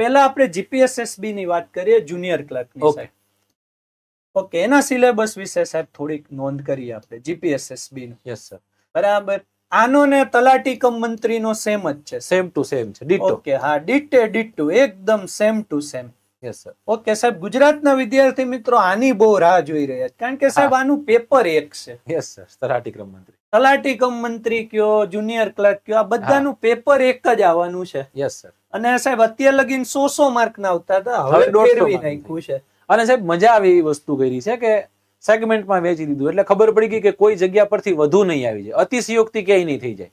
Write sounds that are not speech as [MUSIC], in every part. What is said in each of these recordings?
પહેલા આપણે જીપીએસએસબી ની વાત કરીએ જુનિયર ક્લર્કની. સાહેબ. ઓકે એના સિલેબસ વિશે સાહેબ થોડીક નોંધ કરીએ આપણે જીપીએસએસબી નું. યસ સર બરાબર. આનો ને તલાટી કમ મંત્રીનો સેમ જ છે. સેમ ટુ સેમ છે ડીટો ઓકે હા ડીટે ડીટુ એકદમ same to same yes sir okay સાહેબ ગુજરાતના વિદ્યાર્થી મિત્રો આની બહુ રાહ જોઈ રહ્યા છે કારણ કે સાહેબ આનું પેપર એક છે. યસ સર તલાટી ક્રમ મંત્રી. તલાટી કમ મંત્રી કયો જુનિયર ક્લર્ક કયો આ બધાનું પેપર એક જ આવવાનું છે. યસ સર અને સાહેબ અત્યાર લગીન સો સો માર્ક ના આવતા હતા હવે હવે 150 ફેરવી નાખ્યું છે. અને સાહેબ મજા આવી એવી વસ્તુ કરી છે કે સેગમેન્ટમાં વેચી દીધું. એટલે ખબર પડી ગઈ કે કોઈ જગ્યા પરથી વધુ નહીં આવી જાય. અતિશયોક્તિ ક્યાંય નહીં થઈ જાય.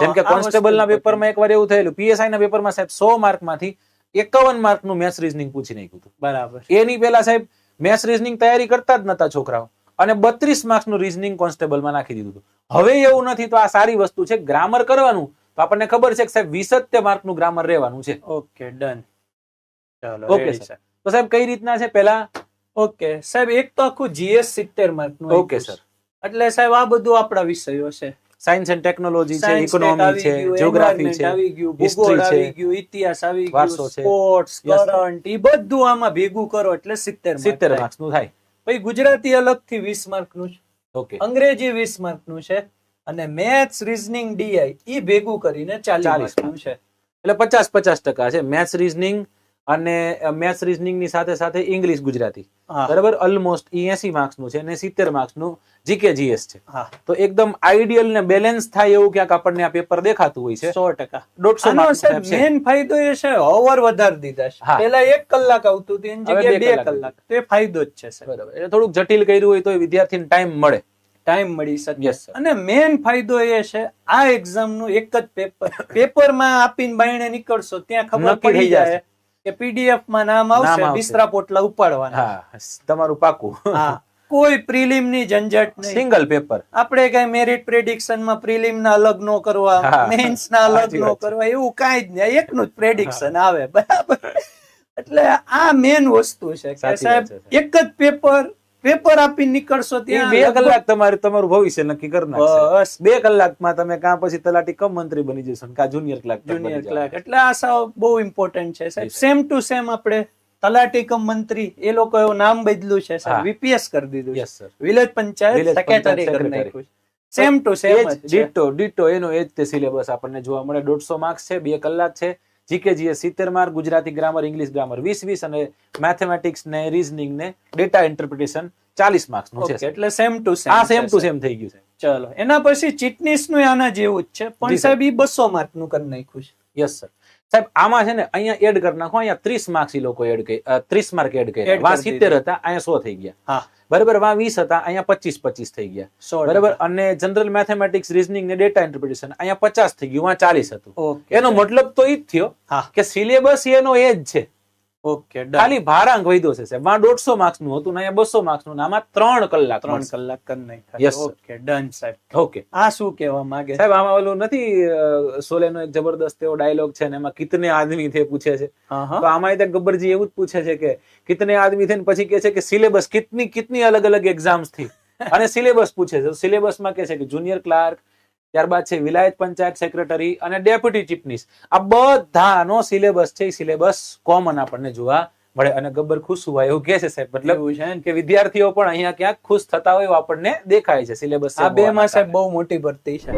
જેમ કે કોન્સ્ટેબલના કોન્સ્ટેબલ ના વસ્તુ પેપરમાં એકવાર એવું થયેલું. પીએસઆઈ ના પેપરમાં સાહેબ સો માર્કમાંથી એકાવન માર્કનું મેથ્સ રીઝનિંગ પૂછી નાખ્યું હતું. બરાબર. એની પહેલા સાહેબ મેથ્સ રીઝનિંગ તૈયારી કરતા જ નતા છોકરાઓ. અને બત્રીસ માર્ક્સનું રિઝનિંગ કોન્સ્ટેબલમાં નાખી દીધું હવે એવું નથી તો આ સારી વસ્તુ છે ગ્રામર કરવાનું. તો આપણને ખબર છે કે સાહેબ વિસત્ય માર્કનું ગ્રામર રહેવાનું છે. Okay done. sir. sir. તો સાહેબ કઈ રીતના છે પહેલા? ઓકે સાહેબ એક તો આખું જીએસ સિત્તેર માર્કનું સર. એટલે સાહેબ આ બધું આપણા વિષયો છે. સાયન્સ એન્ડ ટેકનોલોજી છે ઇકોનોમી છે જીઓગ્રાફી છે આવી ગયું ભૂગોળ આવી ગયું ઇતિહાસ આવી ગયું સ્પોર્ટ્સ કરંટ એ બધું આમાં ભેગું કરો એટલે સિત્તેર સિત્તેર માર્ક માર્ક્સનું થાય. પછી ગુજરાતી અલગથી વીસ માર્કનું છે. ઓકે અંગ્રેજી વીસ માર્કનું છે અને મેથ્સ રીઝનિંગ ડીઆઈ ઈ ભેગું કરીને ચાલીસ 40 માર્ક. નું છે. એટલે પચાસ પચાસ ટકા છે. મેથ્સ રીઝનિંગ અને મેથ્સ રિઝનિંગની સાથે સાથે ઇંગ્લિશ ગુજરાતી. બરાબર? ઓલમોસ્ટ ઈ એસી માર્ક્સનું છે અને સિત્તેર માર્ક્સનું જીકે જીએસ છે. તો એકદમ આઈડિયલ ને બેલેન્સ થાય એવું ક્યાંક આપણને આ પેપર દેખાતું હોય છે. સો ટકા. દોઢસો મેન ફાયદો એ છે ઓવર વધારી દીધા છે. પેલા એક કલાક આવતું હતું એની જગ્યાએ બે કલાક તો એ ફાયદો જ છે બરાબર. એટલે થોડુંક જટિલ કર્યું હોય તો વિદ્યાર્થીને ટાઈમ મળે. ટાઈમ મળી શકે. અને મેન ફાયદો એ છે આ એક્ઝામનું એક જ પેપર પેપરમાં [COUGHS] આપીને બાયણે નીકળશો ત્યાં ખબર પડી જાય. કે પીડીએફમાં નામ આવશે. બિસ્તરા પોટલા ઉપાડવાના. હા તમારું પાકું. હા કોઈ પ્રિલિમની ઝંઝટ નહીં. સિંગલ પેપર આપણે કઈ મેરિટ પ્રેડિક્શનમાં પ્રિલિમ ના અલગ નો કરવા. મેન્સ ના અલગ નો કરવા એવું કાઈ જ નહીં. એકનું જ પ્રેડિક્શન આવે બરાબર. એટલે આ મેન વસ્તુ છે સાહેબ એક જ પેપર પેપર આપી નીકળશો ત્યાં બે કલાક તમારે તમારું ભવિષ્ય નક્કી કરી નાખશે. બસ. બે કલાકમાં તમે કાં પછી તલાટી કમ મંત્રી બની જશો કાં જુનિયર ક્લાર્ક જુનિયર ક્લાર્ક એટલે આ સાવ બહુ ઇમ્પોર્ટન્ટ છે સાહેબ. સેમ ટુ સેમ આપણે તલાટી કમ મંત્રી એ લોકો એવું નામ બદલ્યું છે. સાહેબ. વીપીએસ કરી દીધું yes sir village panchayat secretary કરી નાખ્યું same to same ditto ditto એનો એ જ તે સિલેબસ આપણને જોવા મળે. દોઢસો માર્ક્સ છે બે કલાક છે. જીકે જીએસ સિત્તેર mark Gujarati grammar English grammar વીસ વીસ અને મેથેમેટિક્સ ને રીઝનિંગ ને ડેટા ઇન્ટરપ્રિટેશન ચાલીસ માર્ક્સનું છે એટલે સેમ ટુ સેમ આ સેમ ટુ સેમ થઈ ગયું છે. ચલો એના પછી ચીટનીસનું આના જેવું જ છે. પણ સાહેબ. એ બસો માર્કનું કરી નાખ્યું છે. યસ સર સાહેબ આમાં છે ને અહીંયા એડ કરી નાખો અહીંયા ત્રીસ માર્ક્સ એ લોકો એડ કરી ત્રીસ માર્ક એડ કરી વા સિત્તેર હતા અહીંયા સો થઈ ગયા. હા. બરાબર વા વીસ હતા અહીંયા પચીસ પચીસ થઈ ગયા. સો બરાબર અને જનરલ મેથેમેટિક્સ રીઝનિંગ ને ડેટા ઇન્ટરપ્રિટેશન અહીંયા પચાસ થઈ ગયું વા ચાલીસ હતું. એનો મતલબ તો એ જ થયો કે સિલેબસ એનો એ જ છે. ઓકે ખાલી ભારાંક વધ્યો છે સાહેબ. માં દોઢસો માર્ક્સનું હતું અહીંયા બસો માર્ક્સનું આમાં ત્રણ કલાક ત્રણ કલાક કર નહીં ઓકે ડન સાહેબ. ઓકે આ શું કહેવા માંગે? સાહેબ આમાં ઓલું નથી અ, શોલેનો એક જબરદસ્ત એવો ડાયલોગ છે ને એમાં કિતને આદમી થે પૂછે છે. તો આમાં ગબ્બરજી એવું જ પૂછે છે કે કિતને આદમી થે ને પછી કે છે કે સિલેબસ કિતની કિતની અલગ અલગ એક્ઝામ્સથી? [LAUGHS] અને સિલેબસ પૂછે છે. સિલેબસમાં કે છે કે જુનિયર ક્લાર્ક ત્યારબાદ છે વિલાયત પંચાયત સેક્રેટરી અને ડેપ્યુટી ચીફનીસ આ બધાનો સિલેબસ છે એ સિલેબસ કોમન આપણને જોવા મળે. અને ગબ્બર ખુશ હોય એવું કે છે સાહેબ. મતલબ એવું છે કે વિદ્યાર્થીઓ પણ અહીંયા ક્યાંક ખુશ થતા હોય એવું આપણને દેખાય છે સિલેબસ આ બે માં સાહેબ બહુ મોટી ભરતી છે.